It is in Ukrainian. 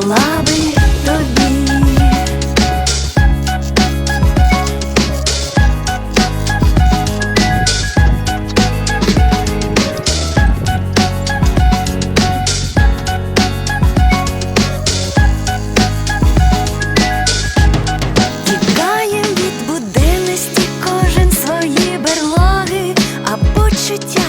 дала би тобі. Тікаєм від буденності кожен свої берлоги, а почуття.